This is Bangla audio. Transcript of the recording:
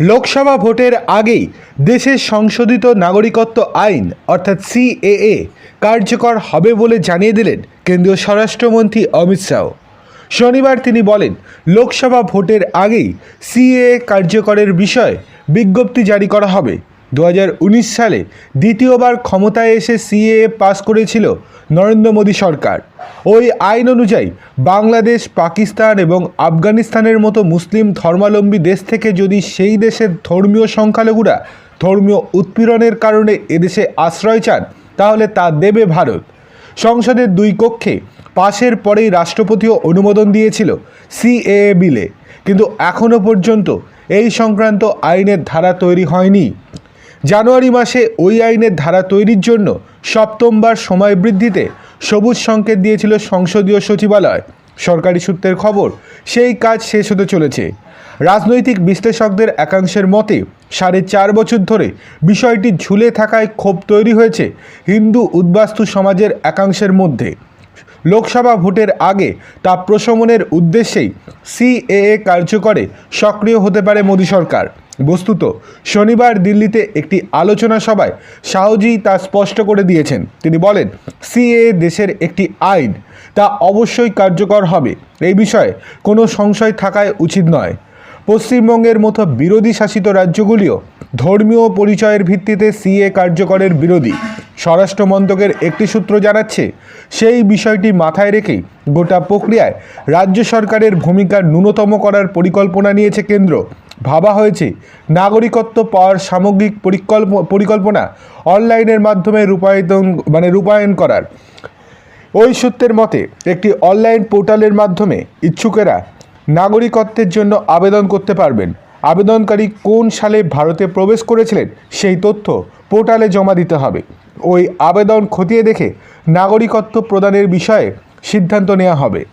লোকসভা ভোটের আগেই দেশের সংশোধিত নাগরিকত্ব আইন, অর্থাৎ সিএএ কার্যকর হবে বলে জানিয়ে দিলেন কেন্দ্রীয় স্বরাষ্ট্রমন্ত্রী অমিত শাহ। শনিবার তিনি বলেন, লোকসভা ভোটের আগেই সিএএ কার্যকরের বিষয়ে বিজ্ঞপ্তি জারি করা হবে। দু হাজার উনিশ সালে দ্বিতীয়বার ক্ষমতায় এসে সিএএ পাস করেছিল নরেন্দ্র মোদী সরকার। ওই আইন অনুযায়ী বাংলাদেশ, পাকিস্তান এবং আফগানিস্তানের মতো মুসলিম ধর্মাবলম্বী দেশ থেকে যদি সেই দেশের ধর্মীয় সংখ্যালঘুরা ধর্মীয় উৎপীড়নের কারণে এদেশে আশ্রয় চান, তাহলে তা দেবে ভারত। সংসদের দুই কক্ষে পাশের পরেই রাষ্ট্রপতিও অনুমোদন দিয়েছিল সিএএ বিলে। কিন্তু এখনও পর্যন্ত এই সংক্রান্ত আইনের ধারা তৈরি হয়নি। জানুয়ারি মাসে ওই আইনের ধারা তৈরির জন্য সপ্তমবার সময় বৃদ্ধিতে সবুজ সংকেত দিয়েছিল সংসদীয় সচিবালয়। সরকারি সূত্রের খবর, সেই কাজ শেষ হতে চলেছে। রাজনৈতিক বিশ্লেষকদের একাংশের মতে, সাড়ে চার বছর ধরে বিষয়টি ঝুলে থাকায় ক্ষোভ তৈরি হয়েছে হিন্দু উদ্বাস্তু সমাজের একাংশের মধ্যে। লোকসভা ভোটের আগে তা প্রশমনের উদ্দেশ্যেই সিএএ কার্যকরে সক্রিয় হতে পারে মোদী সরকার। বস্তুত, শনিবার দিল্লিতে একটি আলোচনা সভায় শাহজি তা স্পষ্ট করে দিয়েছেন। তিনি বলেন, সিএএ দেশের একটি আইন, তা অবশ্যই কার্যকর হবে। এই বিষয়ে কোনো সংশয় থাকায় উচিত নয়। পশ্চিমবঙ্গের মতো বিরোধী শাসিত রাজ্যগুলিও ধর্মীয় পরিচয়ের ভিত্তিতে সিএ কার্যকরের বিরোধী। স্বরাষ্ট্র মন্ত্রকের একটি সূত্র জানাচ্ছে, সেই বিষয়টি মাথায় রেখেই গোটা প্রক্রিয়ায় রাজ্য সরকারের ভূমিকা ন্যূনতম করার পরিকল্পনা নিয়েছে কেন্দ্র। ভাবা হয়েছে, নাগরিকত্ব পাওয়ার সামগ্রিক পরিকল্প, পরিকল্পনা অনলাইনের মাধ্যমে রূপায়িত মানে রূপায়ণ করার। ওই সূত্রের মতে, একটি অনলাইন পোর্টালের মাধ্যমে ইচ্ছুকেরা নাগরিকত্বের জন্য আবেদন করতে পারবেন। আবেদনকারী কোন সালে ভারতে প্রবেশ করেছিলেন সেই তথ্য পোর্টালে জমা দিতে হবে। ওই আবেদন খতিয়ে দেখে নাগরিকত্ব প্রদানের বিষয়ে সিদ্ধান্ত নেওয়া হবে।